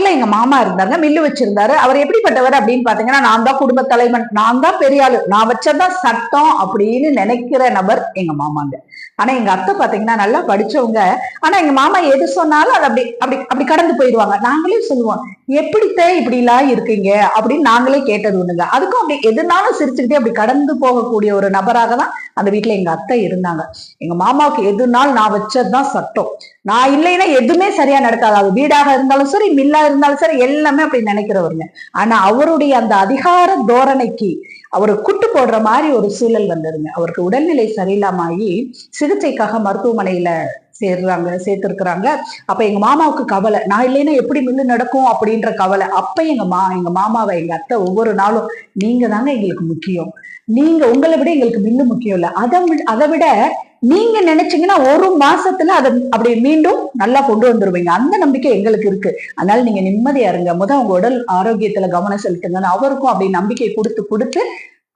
பக்கத்துல எங்க மாமா இருந்தாங்க மில்லு வச்சிருந்தாரு. அவர் எப்படிப்பட்டவர் அப்படின்னு பாத்தீங்கன்னா நான் தான் குடும்ப தலைவன் நான் தான் பெரிய ஆளு நான் வச்சதான் சட்டம் அப்படின்னு நினைக்கிற நபர் எங்க மாமாங்க. ஆனா எங்க அத்தை பாத்தீங்கன்னா நல்லா படிச்சவங்க. ஆனா எங்க மாமா எது சொன்னாலும் அது அப்படி அப்படி அப்படி கடந்து போயிடுவாங்க. நாங்களே சொல்லுவோம் எப்படித்த இப்படி எல்லாம் இருக்கீங்க? அப்படின்னு நாங்களே கேட்டது ஒண்ணுங்க அதுக்கும் அப்படி எதுனாலும் சிரிச்சுக்கிட்டே அப்படி கடந்து போகக்கூடிய ஒரு நபராக தான் அந்த வீட்டுல எங்க அத்தை இருந்தாங்க. எங்க மாமாவுக்கு எதுனாலும் நான் வச்சதுதான் சட்டம். நான் இல்லைன்னா எதுவுமே சரியா நடக்காது. அது வீடாக இருந்தாலும் சரி மில்லா இருந்தாலும் சரி எல்லாமே அப்படி நினைக்கிறவருங்க. ஆனா அவருடைய அந்த அதிகார தோரணைக்கு அவரு குட்டு போடுற மாதிரி ஒரு சூழல் வந்ததுங்க. அவருக்கு உடல்நிலை சரியில்லாமாயி சிகிச்சைக்காக மருத்துவமனையில சேர்றாங்க சேர்த்திருக்கிறாங்க. அப்ப எங்க மாமாவுக்கு கவலை நான் இல்லைன்னா எப்படி மில்லு நடக்கும் அப்படின்ற கவலை. அப்ப எங்க மா எங்க மாமாவை எங்க அத்தை ஒவ்வொரு நாளும் நீங்க தாங்க எங்களுக்கு முக்கியம். நீங்க உங்களை விட எங்களுக்கு மில்லு முக்கியம் இல்லை. அதை வி- அதை விட நீங்க நினைச்சீங்கன்னா ஒரு மாசத்துல அதை அப்படி மீண்டும் நல்லா கொண்டு வந்துருவீங்க. அந்த நம்பிக்கை எங்களுக்கு இருக்கு. அதனால நீங்க நிம்மதியா இருங்க. முத உங்க உடல் ஆரோக்கியத்துல கவனம் செலுத்துங்கன்னு அவருக்கும் அப்படி நம்பிக்கை கொடுத்து கொடுத்து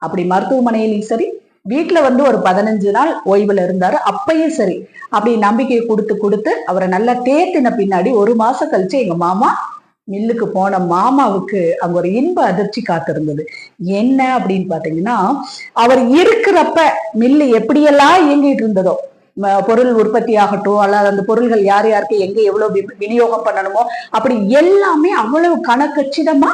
அப்படி மருத்துவமனையிலையும் சரி வீட்டுல வந்து ஒரு பதினஞ்சு நாள் ஓய்வுல இருந்தாரு அப்பயும் சரி. அப்படி நம்பிக்கையை கொடுத்து கொடுத்து அவரை நல்லா தேத்தின பின்னாடி ஒரு மாசம் கழிச்சு எங்க மாமா மில்லுக்கு போன மாமாவுக்கு அங்க ஒரு இன்ப அதிர்ச்சி காத்திருந்தது. என்ன அப்படின்னு பாத்தீங்கன்னா அவர் இருக்கிறப்ப மில்லு எப்படியெல்லாம் இயங்கிட்டு இருந்ததோ பொருள் உற்பத்தி ஆகட்டும் அல்லது அந்த பொருள்கள் யார் யாருக்கு எங்க எவ்வளவு விநியோகம் பண்ணணுமோ அப்படி எல்லாமே அவ்வளவு கணக்கச்சிதமா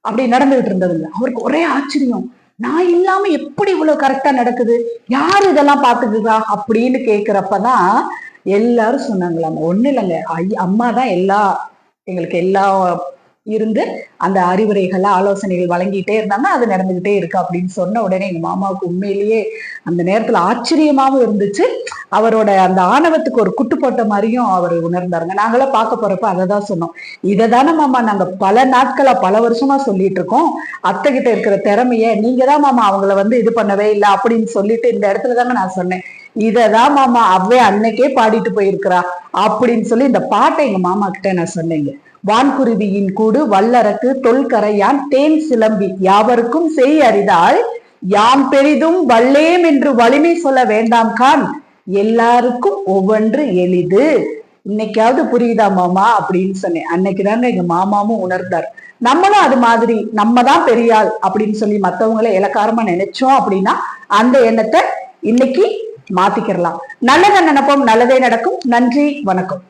அப்படி நடந்துகிட்டு இருந்ததுங்க. அவருக்கு ஒரே ஆச்சரியம். நான் இல்லாம எப்படி இவ்வளவு கரெக்டா நடக்குது? யாரு இதெல்லாம் பாத்துக்குதா அப்படின்னு கேக்குறப்பதான் எல்லாரும் சொன்னாங்களாம். ஒண்ணு இல்லைங்க. ஐ- அம்மா தான் எல்லா எங்களுக்கு எல்லா இருந்து அந்த அறிவுரைகள் ஆலோசனைகள் வழங்கிட்டே இருந்தாங்க. அது நடந்துகிட்டே இருக்கு அப்படின்னு சொன்ன உடனே எங்க மாமாவுக்கு உண்மையிலேயே அந்த நேரத்துல ஆச்சரியமாவும் இருந்துச்சு. அவரோட அந்த ஆணவத்துக்கு ஒரு குட்டு போட்ட மாதிரியும் அவர் உணர்ந்தாருங்க. நாங்களாம் பார்க்க போறப்ப அதை தான் சொன்னோம். இதை தானே மாமா நாங்க பல நாட்களா பல வருஷமா சொல்லிட்டு இருக்கோம். அத்தை கிட்ட இருக்கிற திறமைய நீங்க தான் மாமா அவங்கள வந்து இது பண்ணவே இல்லை அப்படின்னு சொல்லிட்டு இந்த இடத்துல தாங்க நான் சொன்னேன். இததான் மாமா அவ்வே அன்னைக்கே பாடிட்டு போயிருக்கிறா. அப்படின்னு சொல்லி இந்த பாட்டை எங்க மாமா கிட்ட நான் சொன்னேங்க. வான்குருவியின் கூடு வல்லரக்கு தொல்கரையான் தேன் சிலம்பி யாவருக்கும் செய் அறிதால் யாம் பெரிதும் வல்லேம் என்று வலிமை சொல்ல வேண்டாம் கான். எல்லாருக்கும் ஒவ்வொன்று எளிது. இன்னைக்காவது புரியுதா மாமா? அப்படின்னு சொன்னேன். அன்னைக்குதாங்க எங்க மாமாவும் உணர்ந்தார். நம்மளும் அது மாதிரி நம்ம தான் பெரியாள் அப்படின்னு சொல்லி மத்தவங்களை இலக்காரமா நினைச்சோம் அப்படின்னா அந்த எண்ணத்தை இன்னைக்கு மாத்திக்கிறலாம் நல்லதை நினைப்போம் நல்லதே நடக்கும். நன்றி வணக்கம்.